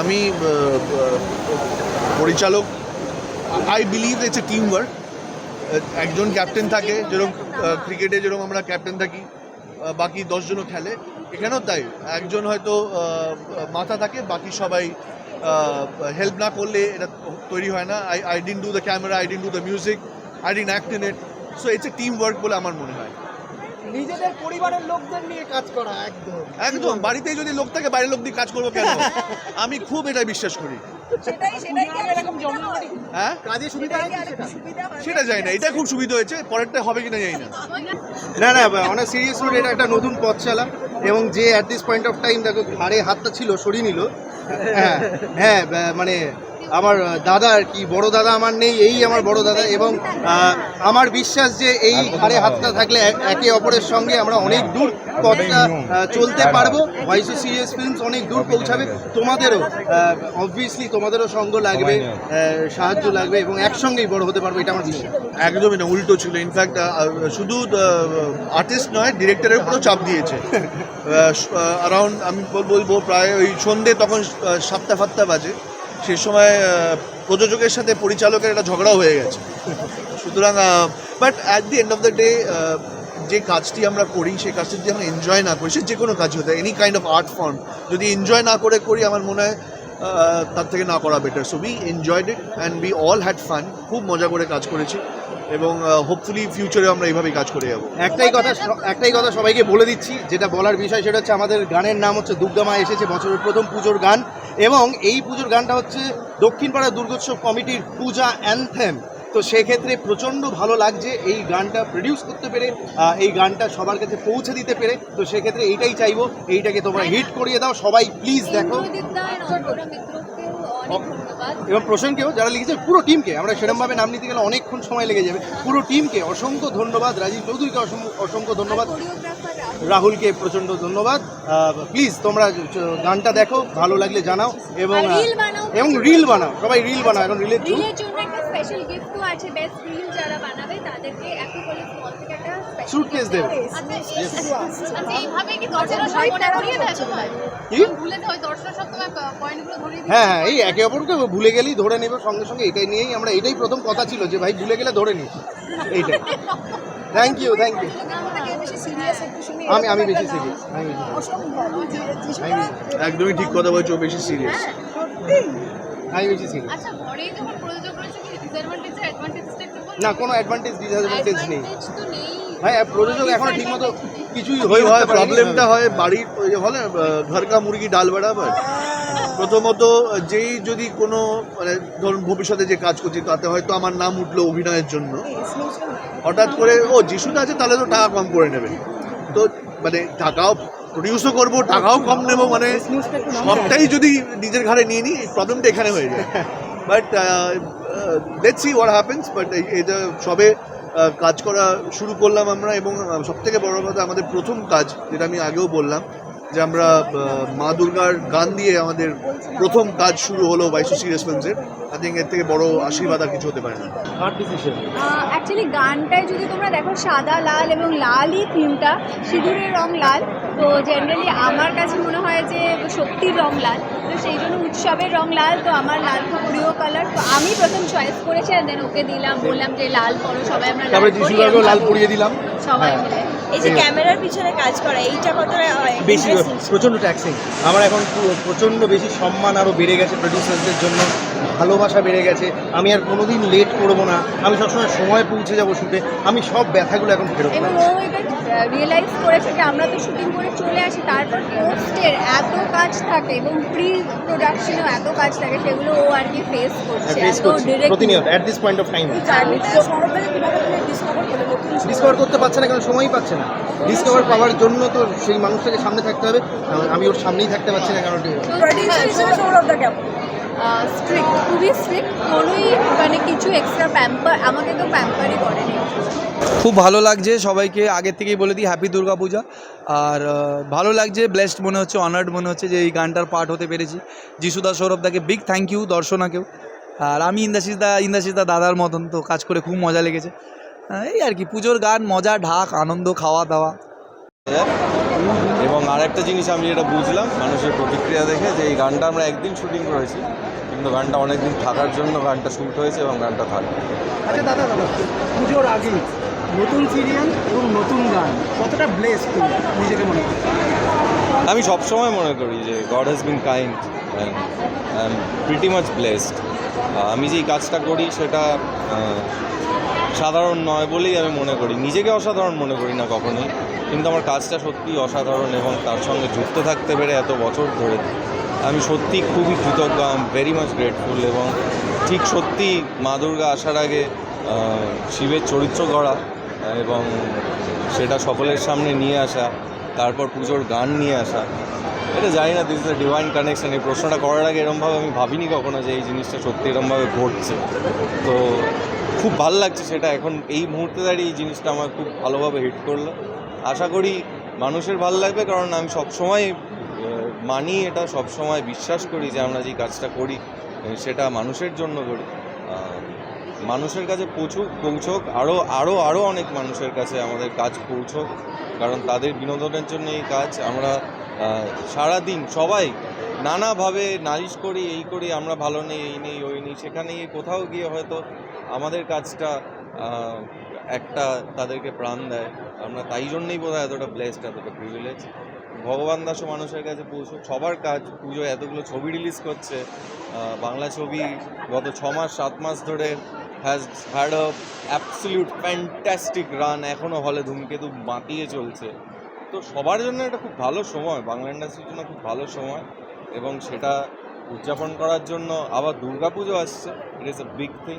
আমি পরিচালক I believe it's a team work একজন ক্যাপ্টেন থাকে, যেরকম ক্রিকেটে যেরকম আমরা ক্যাপ্টেন থাকি বাকি দশজনও খেলে। এখানেও তাই, একজন হয়তো মাথা থাকে, বাকি সবাই হেল্প না করলে এটা তৈরি হয় না। I I didn't do the camera I didn't do the music I didn't act in it so it's a team work বলে আমার মনে হয়। নিজেদের পরিবারের লোকদের নিয়ে কাজ করা একদম। একদম বাড়িতেই যদি লোক থাকে বাইরের লোক দিয়ে কাজ করব কেন? আমি খুব এটা বিশ্বাস করি। সেটাই সেটাই কি এরকম জমজমাটি হ্যাঁ? কাজে সুবিধা সেটা? সুবিধা সেটা জানি না এটা খুব সুবিধা হয়েছে পরেরটা হবে কিনা জানি না। না না অনেক সিরিয়াস নোট এটা একটা নতুন পথ চালা এবং যে at this point of time দেখো ঘাড়ে হাতটা ছিল সরিয়ে নিল। হ্যাঁ হ্যাঁ মানে আমার দাদা আর কি বড় দাদা আমার নেই এই আমার বড় দাদা এবং আমার বিশ্বাস যে এই ঘাড়ে হাতটা থাকলে একে অপরের সঙ্গে আমরা অনেক দূর পথটা চলতে পারব। ওয়াইসি সিরিয়াস ফিল্মস অনেক দূর পৌঁছাবে। তোমাদেরও অবভিয়াসলি তোমাদেরও সঙ্গ লাগবে সাহায্য লাগবে এবং একসঙ্গেই বড় হতে পারব এটা আমার বিশ্বাস। একদমই না উল্টো ছিল। ইনফ্যাক্ট শুধু আর্টিস্ট নয় ডিরেক্টরের উপরেও চাপ দিয়েছে। অ্যারাউন্ড আমি বলব প্রায় ওই সন্ধে তখন সাতটা ফাতটা বাজে। সে সময় প্রযোজকের সাথে পরিচালকের একটা ঝগড়াও হয়ে গেছে। সুতরাং but at the end of the day যে কাজটি আমরা করি, সেই কাজটি যদি আমরা এনজয় না করি, সে যে কোনো কাজ হতে any kind of art form যদি এনজয় না করে করি, আমার মনে হয় তার থেকে না করা better so we enjoyed it and we all had fun খুব মজা করে কাজ করেছি এবং হোপফুলি ফিউচারে আমরা এইভাবেই কাজ করে যাব। একটাই কথা একটাই কথা সবাইকে বলে দিচ্ছি, যেটা বলার বিষয় সেটা হচ্ছে আমাদের গানের নাম হচ্ছে দুর্গামা এসেছে, বছরের প্রথম পুজোর গান। এবং এই পুজোর গানটা হচ্ছে দক্ষিণপাড়া দুর্গোৎসব কমিটির পূজা অ্যানথেম। তো সেক্ষেত্রে প্রচণ্ড ভালো লাগছে এই গানটা প্রডিউস করতে পেরে এই গানটা সবার কাছে পৌঁছে দিতে পেরে। তো সেক্ষেত্রে এইটাই চাইব, এইটাকে তোমরা হিট করিয়ে দাও। সবাই প্লিজ দেখো। এবং প্রসেনকেও, যারা লিখেছে, পুরো টিমকে আমরা সেরমভাবে নাম নিতে গেলে অনেকক্ষণ সময় লেগে যাবে। পুরো টিমকে অসংখ্য ধন্যবাদ। রাজীব চৌধুরীকে অসংখ্য ধন্যবাদ। রাহুলকে প্রচণ্ড ধন্যবাদ। প্লিজ তোমরা গানটা দেখো ভালো লাগলে জানাও এবং। এবং রিল বানাও সবাই রিল বানাও এখন রিলের যুগ। রিলের জন্য স্পেশাল গিফটও আছে বেস্ট রিল যারা বানাবে তাদেরকে একটু করে স্মল থেকে একটা special Suitcase gift দেবে। দেওয়া হয়েছে। আচ্ছা এইভাবে কি দর্শকরা সব মনে করিয়ে দেয়? তোমায় কি? ভুলে যায় দর্শকরা সব তোমায় পয়েন্টগুলো ধরিয়ে হ্যাঁ হ্যাঁ এই একে অপরকে ভুলে গেলেই ধরে নেবে সঙ্গে সঙ্গে এটাই নিয়েই আমরা এটাই প্রথম কথা ছিল যে ভাই ভুলে গেলে ধরে নিই এইটাই। Thank you thank you serious আমি আমি বেশি বেশি- একদমই ঠিক কথা বলছো বেশি সিরিয়াস আমি বেশি শিখি আচ্ছা না কোনো অ্যাডভান্টেজ ডিসঅ্যাডভান্টেজ নেই। ভাই নেই। হ্যাঁ প্রযোজক এখনও ঠিকমতো কিছুই হয়ে হয় প্রবলেমটা হয় বাড়ির বলে আহ, মুরগি ডাল বরাবর প্রথমত যেই যদি কোনো মানে ধরুন ভবিষ্যতে যে কাজ করছি তাতে হয়তো আমার নাম উঠল অভিনয়ের জন্য। হঠাৎ করে ও যিশুটা আছে তাহলে তো টাকা কম করে নেবে। তো মানে টাকাও প্রডিউসও করব টাকাও কম নেব মানে সবটাই যদি নিজের ঘাড়ে নিয়ে নিই প্রবলেমটা এখানে হয়ে যায়। But let's see what happens but এটা সবে কাজ করা শুরু করলাম আমরা এবং সবথেকে বড় কথা আমাদের প্রথম কাজ, যেটা আমি আগেও বললাম যে আমরা মা দুর্গার গান দিয়ে আমাদের প্রথম কাজ শুরু হলো বাইশো ফিল্মসের আই থিঙ্ক এর থেকে বড় আশীর্বাদ আর কিছু হতে পারে না। অ্যাকচুয়ালি গানটায় যদি তোমরা দেখো সাদা লাল এবং লালই থিমটা সিঁদুরের রং লাল। তো জেনারেলি আমার কাছে মনে হয় যে সত্যির রং লাল। তো সেই জন্য উৎসবের রং লাল তো আমার লাল খুব প্রিয় কালার তো আমি প্রথম চয়েস করেছি আর দেন ওকে দিলাম বললাম যে লাল পরো সবাই আমরা লাল পরিয়ে দিলাম। সবাই হ্যাঁ। মিলে। এই যে ক্যামেরার পিছনে কাজ করা এইটা কতটা বেশি প্রচণ্ড ট্যাক্সিং আমার এখন প্রচণ্ড প্রচণ্ড বেশি সম্মান আরও বেড়ে গেছে প্রডিউসারদের জন্য। ভালোবাসা বেড়ে গেছে আমি আর কোনোদিন লেট করব না আমি সবসময় সময় পৌঁছে যাব শুটে আমি সব ব্যথাগুলো এখন ফেরত এবং পাবো ও এটা রিয়েলাইজ করেছে যে আমরা তো শুটিং করে চলে আসি তারপর পোস্টের এত কাজ থাকে এবং প্রি প্রোডাকশনেও এত কাজ থাকে সেগুলো ও আর কি ফেস করছে এত ডিরেক্ট প্রতিনিয়ত at this point of time discover করতে পারছে না কেন সময়ই পাচ্ছে না। ডিসকভার পাওয়ার জন্য তো সেই মানুষটাকে সামনে থাকতে হবে আমি ওর সামনেই থাকতে পারছি না কারণ স্ট্রিক্ট খুবই স্ট্রিক্ট কোনোই মানে কিছু এক্সট্রা প্যাম্পার আমাকে তো প্যাম্পারই করেনি। খুব ভালো লাগছে সবাইকে, আগের থেকেই বলে দিই হ্যাপি দুর্গা পূজা আর ভালো লাগছে ব্লেসড মনে হচ্ছে অনার্ড মনে হচ্ছে যে এই গানটার পার্ট হতে পেরেছি। যিশুদা সৌরভদাকে বিগ থ্যাংক ইউ দর্শনাকেও। আর আমি ইন্দাশিস দা ইন্দাশিস দা দাদার মতন, তো কাজ করে খুব মজা লেগেছে। এই আর কি, পুজোর গান, মজা, ঢাক, আনন্দ, খাওয়া দাওয়া। এবং আরেকটা জিনিস আমি যেটা বুঝলাম মানুষের প্রতিক্রিয়া দেখে যে এই গানটা আমরা একদিন শুটিং করেছি কিন্তু গানটা অনেকদিন থাকার জন্য গানটা শ্যুট হয়েছে এবং গানটা থাকবে। আচ্ছা দাদা দাদা পুজোর আগে নতুন সিরিয়াল এবং নতুন গান কতটা ব্লেস তুমি নিজেকে মনে করো? আমি সবসময় মনে করি যে God has been kind and I am pretty much blessed আমি যেই কাজটা করি সেটা সাধারণ নয় বলেই আমি মনে করি। নিজেকে অসাধারণ মনে করি না কখনোই। কিন্তু আমার কাজটা সত্যিই অসাধারণ এবং তার সঙ্গে যুক্ত থাকতে পেরে এত বছর ধরে আমি সত্যি খুবই কৃতজ্ঞ I am very much grateful এবং ঠিক সত্যি মা দুর্গা আসার আগে শিবের চরিত্র গড়া এবং সেটা সকলের সামনে নিয়ে আসা, তারপর পুজোর গান নিয়ে আসা। এটা জানি না দিস ইজ ডিভাইন কানেকশান এই প্রশ্নটা করার আগে এরমভাবে আমি ভাবিনি কখনো যে এই জিনিসটা সত্যি এরমভাবে ঘটছে। তো খুব ভালো লাগছে সেটা। এখন এই মুহূর্তে দাঁড়িয়ে এই জিনিসটা আমার খুব ভালোভাবে হিট করল। আশা করি মানুষের ভালো লাগবে, কারণ আমি সবসময় মানি এটা, সবসময় বিশ্বাস করি যে আমরা যে কাজটা করি সেটা মানুষের জন্য করি। মানুষের কাছে পৌঁছুক, পৌঁছক আরও আরও আরও অনেক মানুষের কাছে আমাদের কাজ পৌঁছক, কারণ তাদের বিনোদনের জন্য এই কাজ আমরা সারাদিন সবাই নানাভাবে নালিশ করি, এই করি, আমরা ভালো নেই, এই নেই, ওই নেই, সেখানে গিয়ে কোথাও গিয়ে হয়তো আমাদের কাজটা একটা তাদেরকে প্রাণ দেয়। আমরা তাই জন্যই বোধ হয় এতটা ব্লেসড এতটা প্রিভিলেজ ভগবান দাসও মানুষের কাছে পৌঁছুক সবার কাজ, পুজো, এতগুলো ছবি রিলিজ করছে। বাংলা ছবি গত ছ মাস, সাত মাস ধরে has had a absolute fantastic run এখনও হলে ধূমকেতু বাঁকিয়ে চলছে। তো সবার জন্য এটা খুব ভালো সময়, বাংলা ইন্ডাস্ট্রির জন্য খুব ভালো সময়। এবং সেটা উদযাপন করার জন্য আবার দুর্গাপুজো আসছে ইট ইস এ বিগ থিং